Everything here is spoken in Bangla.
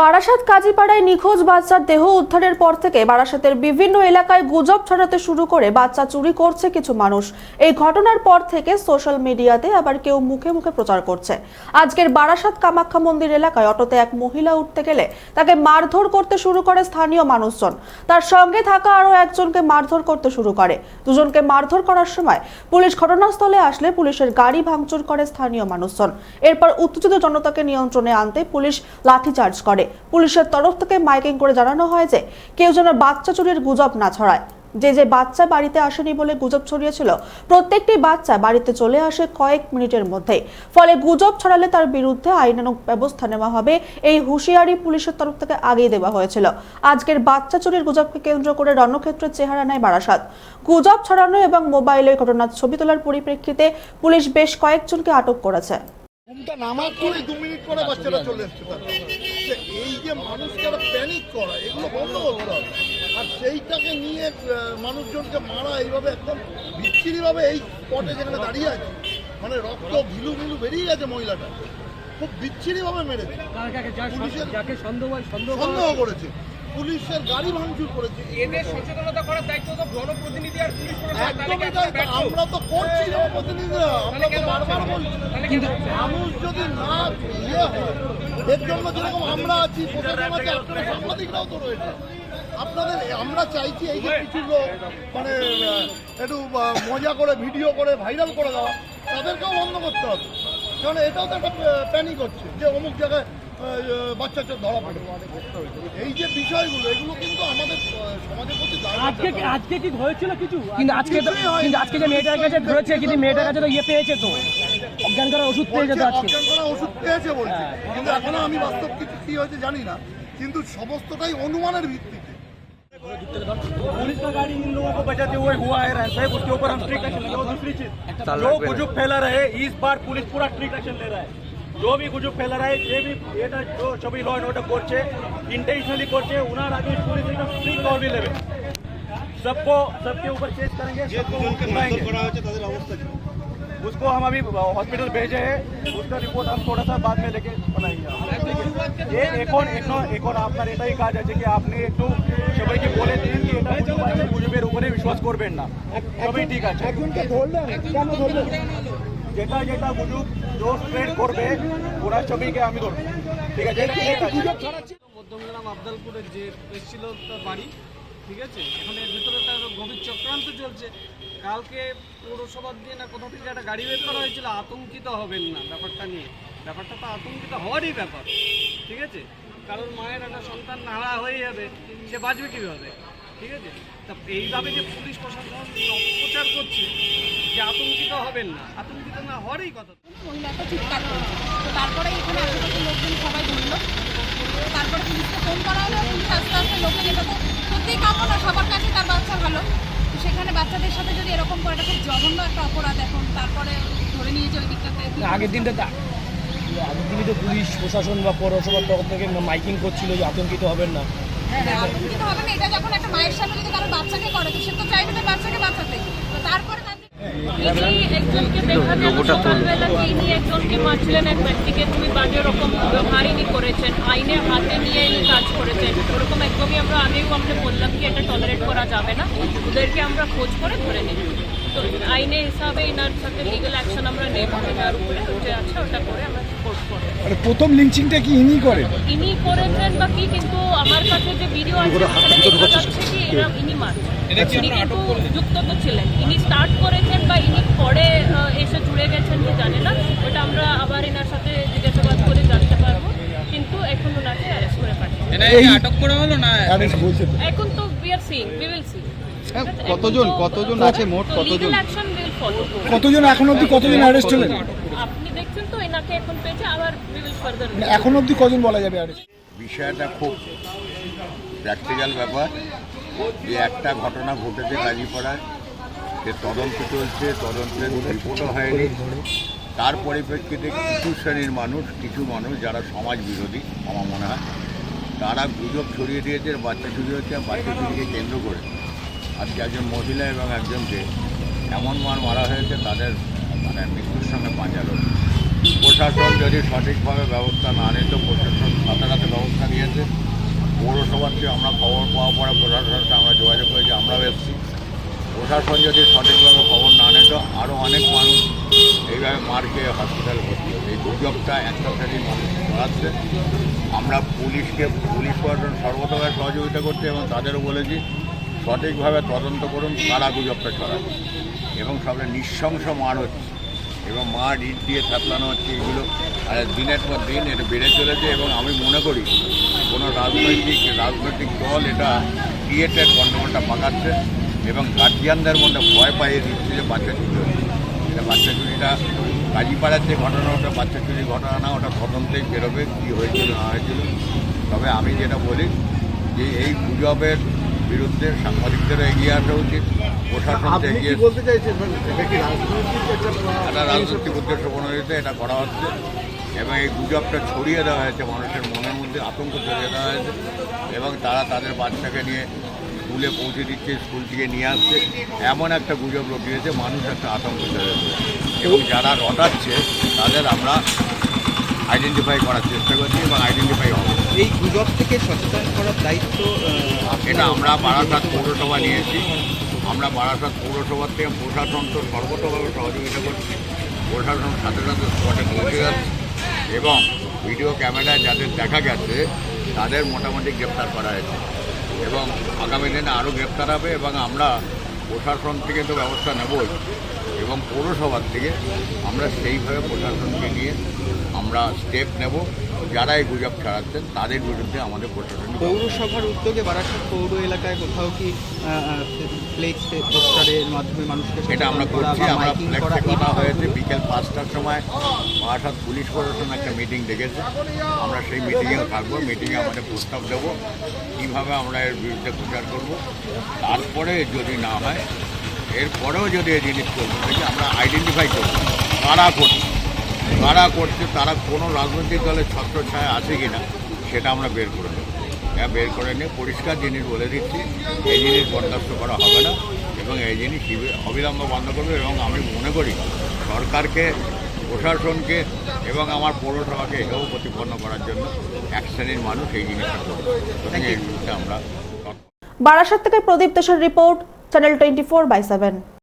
বারাসাত কাজীপাড়ায় নিখোঁজ বাচ্চার দেহ উদ্ধারের পর থেকে বারাসাতের বিভিন্ন এলাকায় গুজব ছড়াতে শুরু করে বাচ্চা চুরি করছে কিছু মানুষ। এই ঘটনার পর থেকে সোশ্যাল মিডিয়াতে আবার কেউ মুখে মুখে প্রচার করছে। আজকের বারাসাত কামাখ্যা মন্দির এলাকায় অটোতে এক মহিলা উঠতে গেলে তাকে মারধর করতে শুরু করে স্থানীয় মানুষজন। তার সঙ্গে থাকা আরও একজনকে মারধর করতে শুরু করে। দুজনকে মারধর করার সময় পুলিশ ঘটনাস্থলে আসলে পুলিশের গাড়ি ভাঙচুর করে স্থানীয় মানুষজন। এরপর উত্তেজিত জনতাকে নিয়ন্ত্রণে আনতে পুলিশ লাঠিচার্জ করে। পুলিশের তরফ থেকে মাইকিং করে জানানো হয় যে কেউ যেন বাচ্চা চুরির গুজব না ছড়ায়। যে যে বাচ্চা বাড়িতে আসেনি বলে গুজব ছড়িয়েছিল, প্রত্যেকটি বাচ্চা বাড়িতে চলে আসে কয়েক মিনিটের মধ্যেই। ফলে গুজব ছড়ালে তার বিরুদ্ধে আইনানুগ ব্যবস্থা নেওয়া হবে এই হুঁশিয়ারি পুলিশের তরফ থেকে আগেই দেওয়া হয়েছিল। আজকের বাচ্চা চুরির গুজবকে কেন্দ্র করে রণক্ষেত্রের চেহারা নেয় বারাসাত। গুজব ছড়ানো এবং মোবাইলে ঘটনার ছবি তোলার পরিপ্রেক্ষিতে পুলিশ বেশ কয়েকজনকে আটক করেছে। ঘুমটা নামাতেই দু মিনিট পরে বাচ্চাটা চলে এসছে এই যে মানুষকে প্যানিক করা এগুলো বন্ধ করতে হবে। আর সেইটাকে নিয়ে মানুষজনকে মারা এইভাবে একদম বিচ্ছিরিভাবে এই স্পটে যেখানে দাঁড়িয়ে আছে মানে রক্ত ভিলু ভিলু বেরিয়ে গেছে মহিলাটা। খুব বিচ্ছিরিভাবে মেরেছে। পুলিশের সন্দেহ করেছে। পুলিশের গাড়ি ভাঙচুর করেছে। এদের সচেতনতা করার দায়িত্ব তো জনপ্রতিনিধি আর পুলিশ একদমই তাই। আমরা তো করছি জনপ্রতিনিধিরা আমরা তো বারবার বলছি। কিন্তু মানুষ যদি না ইয়ে হয় এর জন্য যেরকম আমরা আছি প্রশাসন আছে আপনারা সাংবাদিকরাও তো রয়েছে। আপনাদের আমরা চাইছি এই যে কিছু লোক মানে একটু মজা করে ভিডিও করে ভাইরাল করে দেওয়া তাদেরকেও বন্ধ করতে হবে। কারণ এটাও তো একটা প্যানিক হচ্ছে যে অমুক জায়গায় আহ, বাচ্চা চোর ধরা পড়ে এই যে বিষয়গুলো এগুলো কিন্তু আমাদের আহ, সমাজের প্রতি দায়বদ্ধতা। আজকে কি- আজকে কি হয়েছিল কিছু কিন্তু আজকে তো কিছুই হয়নি। কিন্তু আজকে যে মেয়েটার কাছে ধরেছে কিন্তু মেয়েটার কাছে তো ইয়ে পেয়েছে তো অজ্ঞান করার ওষুধ পেয়েছে তো বলছে আজকে অজ্ঞান করা ওষুধ পেয়েছে বলছে কিন্তু এখনো আমি বাস্তব কিছু কি হয়েছে জানি না কিন্তু সমস্তটাই অনুমানের ভিত্তিতে पुलिस का गाड़ी इन लोगों को बचाते हुए हुआ है रहता है उसके ऊपर हम स्ट्रिक्ट एक्शन लेंगे और दूसरी चीज जो गुजुब फैला रहे इस बार पुलिस पूरा स्ट्रिक्ट एक्शन ले रहा है जो भी गुजुब फैला रहा है যে भी এটা जो সবই ল এন্ড অর্ডার করছে ইন্টেনশনালি করছে ওনার আগে পুলিশ একদম স্ট্রিক্ট তহবিল নেবে सबको सबके ऊपर केस करेंगे सबको उठाएंगे उसको हम अभी हॉस्पिटल भेजे हैं उसका रिपोर्ट हम थोड़ा सा बाद में लेके बनाएंगे ये এখন এখন এখন আপনার এটাই কাজ আছে কি আপনি একটু সবাইকে বলে দিন কি এটা গুজব আছে, গুজবের উপরে বিশ্বাস করবেন না সবই ঠিক আছে যেটা যেটা গুজব जो স্প্রেড করবে ওরা সবাইকে আমি ধরবো। ঠিক আছে? এটা ঠিক আছে। মধ্যমগ্রাম আবদালপুরের যে এসেছিল তার বাড়ি ঠিক আছে? এখন এর ভিতরে তার গভীর চক্রান্ত চলছে। কালকে পৌরসভার দিয়ে না কোথা থেকে একটা গাড়ি বের করা হয়েছিল আতঙ্কিত হবেন না ব্যাপারটা নিয়ে। ব্যাপারটা তো আতঙ্কিত হওয়ারই ব্যাপার ঠিক আছে? কারণ মায়ের একটা সন্তান নাড়া হয়ে যাবে সে বাঁচবে কীভাবে? ঠিক আছে? তা এইভাবে যে পুলিশ প্রশাসন অপপ্রচার করছে যে আতঙ্কিত হবেন না। আতঙ্কিত না হওয়ারই কথা। মহিলাটা চিৎকার করছে। তো তারপরে এখানে আশেপাশের লোকজন সবাই ধরলো। তারপরে পুলিশকে ফোন করা হলো পুলিশ আস্তে আস্তে লোকের এটা তো সত্যিই কাম্য না সবার কাছে তার বাচ্চা ভালো। তো সেখানে বাচ্চাদের সাথে যদি এরকম করে এটা খুব জঘন্য একটা অপরাধ এখন। তারপরে ধরে নিয়েছে ওই দিকটাতে আগের দিনটা তো আগের দিনই তো পুলিশ প্রশাসন বা পৌরসভার তরফ থেকে মাইকিং করছিল যে আতঙ্কিত হবেন না। আতঙ্কিত হবে না। এটা যখন একটা মায়ের সামনে যদি কারও বাচ্চাকে করে তো সে তো চাইবে তার বাচ্চাকে বাঁচাতে। তারপরে তাদের ইনি একজনকে দেখা গেল সকালবেলা যে মারছিলেন এক ব্যক্তিকে খুবই বাজে রকম ব্যবহার ইনি করেছেন। আইনে হাতে নিয়ে ইনি কাজ করেছেন। ওরকম একদমই আমরা আগেও আমরা বললাম কি এটা টলারেট করা যাবে না। ওদেরকে আমরা খোঁজ করে ধরে নিই। তো আইনে হিসাবে ইনার সাথে লিগাল অ্যাকশন আমরা নেব এনার উপরে আছে ওটা করে আমরা মানে প্রথম লিঞ্চিংটা কি ইনি করেন? ইনি করেছেন বা কি কিন্তু আমার কাছে যে ভিডিও আছে সেখানে দেখা যাচ্ছে কি এরা ইনি মারছেন ইনি কিন্তু যুক্ত তো ছিলেন। ইনি স্টার্ট করেছেন বা ইনি পরে এসে জুড়ে গেছেন কি জানি না ওটা আমরা আবার এনার সাথে জিজ্ঞাসাবাদ করে জানতে পারব। কিন্তু এখন ওনাকে অ্যারেস্ট করে পাঠিয়েছে। আটক করা হলো না? এখন তো we are seeing we will see কতজন? কতজন আছে মোট? ফলো কতজন? এখন অবধি কতজন অ্যারেস্ট হলেন? আপনি দেখছেন তো এনাকে এখন পেয়েছে আবার মানে এখন অবধি কজন বলা যাবে অ্যারেস্ট বিষয়টা খুব প্র্যাকটিক্যাল ব্যাপার। যে একটা ঘটনা ঘটেছে কাজী কাজীপাড়ায় সে তদন্ত চলছে তদন্তের রিপোর্টও হয়নি। তার পরিপ্রেক্ষিতে কিছু শ্রেণির মানুষ কিছু মানুষ যারা সমাজ বিরোধী আমার মনে হয় তারা গুজব ছড়িয়ে দিয়েছে বাচ্চা চুরি হচ্ছে বাচ্চা চুরিকে কেন্দ্র করে। আজকে একজন মহিলা এবং একজনকে এমন মার মারা হয়েছে, তাদের মানে মৃত্যুর সঙ্গে পাঁচালো প্রশাসন যদি সঠিকভাবে ব্যবস্থা না নিত প্রশাসন সাথে সাথে ব্যবস্থা নিয়েছে। থেকে আমরা খবর পাওয়ার পরে প্রশাসনের আমরা যোগাযোগ করেছি, আমরাও এসেছি। প্রশাসন যদি সঠিকভাবে খবর না নেয়, তো আরও অনেক মানুষ এইভাবে মার খেয়ে হসপিটালে ভর্তি হবে এই গুজবটা একটা শ্রেণির মানুষ ছড়াচ্ছে। আমরা পুলিশকে, পুলিশ প্রশাসন সর্বতভাবে সহযোগিতা করছে এবং তাদেরও বলেছি সঠিকভাবে তদন্ত করুন, কারা গুজবটা ছড়াচ্ছে এবং সবটা নৃশংস মার হচ্ছে। এবং মার ইট দিয়ে থাপলানো হচ্ছে, এগুলো দিনের পর দিন এটা বেড়ে চলেছে এবং আমি মনে করি কোনো রাজনৈতিক রাজনৈতিক দল এটা ক্রিয়েটেড গণ্ডগোলটা পাকাচ্ছে এবং গার্জিয়ানদের মধ্যে ভয় পাইয়ে দিচ্ছে যে বাচ্চা চুরি হচ্ছে। এটা বাচ্চা চুরিটা কাজীপাড়ার যে ঘটনা, ওটা বাচ্চা চুরির ঘটনা না, ওটা তদন্তেই বেরোবে, কী হয়েছিল, না হয়েছিল। তবে আমি যেটা বলি যে এই গুজবের বিরুদ্ধে সাংবাদিকদের এগিয়ে আসা উচিত প্রশাসন এগিয়ে বলতে চাইছেন? এটা রাজনৈতিক একটা রাজনৈতিক উদ্দেশ্য প্রণোদিত এটা করা হচ্ছে। এবং এই গুজবটা ছড়িয়ে দেওয়া হয়েছে মানুষের মনের মধ্যে আতঙ্ক ছড়িয়ে দেওয়া হয়েছে। এবং তারা তাদের বাচ্চাকে নিয়ে স্কুলে পৌঁছে দিচ্ছে স্কুল থেকে নিয়ে আসছে। এমন একটা গুজব রটিয়েছে মানুষ একটা আতঙ্ক ছড়িয়েছে এবং যারা রটাচ্ছে তাদের আমরা আইডেন্টিফাই করার চেষ্টা করছি এবং আইডেন্টিফাই হবে। এই গুজব থেকে সচেতন করার দায়িত্ব এটা আমরা বারাসাত পৌরসভা নিয়েছি। আমরা বারাসাত পৌরসভার থেকে প্রশাসন তো সর্বতভাবে সহযোগিতা করছি। প্রশাসন সাথে সাথে স্পটে পৌঁছে যাচ্ছে এবং ভিডিও ক্যামেরায় যাদের দেখা গেছে তাদের মোটামুটি গ্রেপ্তার করা হয়েছে। এবং আগামী দিনে আরও গ্রেপ্তার হবে এবং আমরা প্রশাসন থেকে তো ব্যবস্থা নেবই। এবং পৌরসভার থেকে আমরা সেইভাবে প্রশাসনকে নিয়ে আমরা স্টেপ নেব। যারা এই গুজব ছড়াচ্ছেন তাদের বিরুদ্ধে আমাদের প্রশাসন পৌরসভার উদ্যোগে বারাসাত পৌর এলাকায় কোথাও কি ফ্লেক্স পোস্টারের মাধ্যমে মানুষকে এটা আমরা করছি আমরা করা কথা হয়েছে। বিকেল পাঁচটার সময় বারাসাত পুলিশ প্রশাসন একটা মিটিং ডেকেছে। আমরা সেই মিটিংয়েও থাকব মিটিংয়ে আমাদের প্রস্তাব দেবো কীভাবে আমরা এর বিরুদ্ধে প্রচার করব। তারপরে যদি না হয় এরপরেও যদি এই জিনিস করব দেখি আমরা আইডেন্টিফাই করব? কারা করছে? কারা করছে? তারা কোনো রাজনৈতিক দলের ছত্র ছায়া আছে কি না সেটা আমরা বের করে নেব। হ্যাঁ বের করে নিয়ে পরিষ্কার জিনিস বলে দিচ্ছি এই জিনিস বরদাস্ত করা হবে না এবং এই জিনিস অবিলম্বে বন্ধ করবে এবং আমি মনে করি সরকারকে প্রশাসনকে এবং আমার পৌরসভাকে এটাও প্রতিপন্ন করার জন্য এক শ্রেণির মানুষ এই জিনিসটা করবে। আমরা বারাসাত থেকে প্রদীপ দেশের report channel twenty four by seven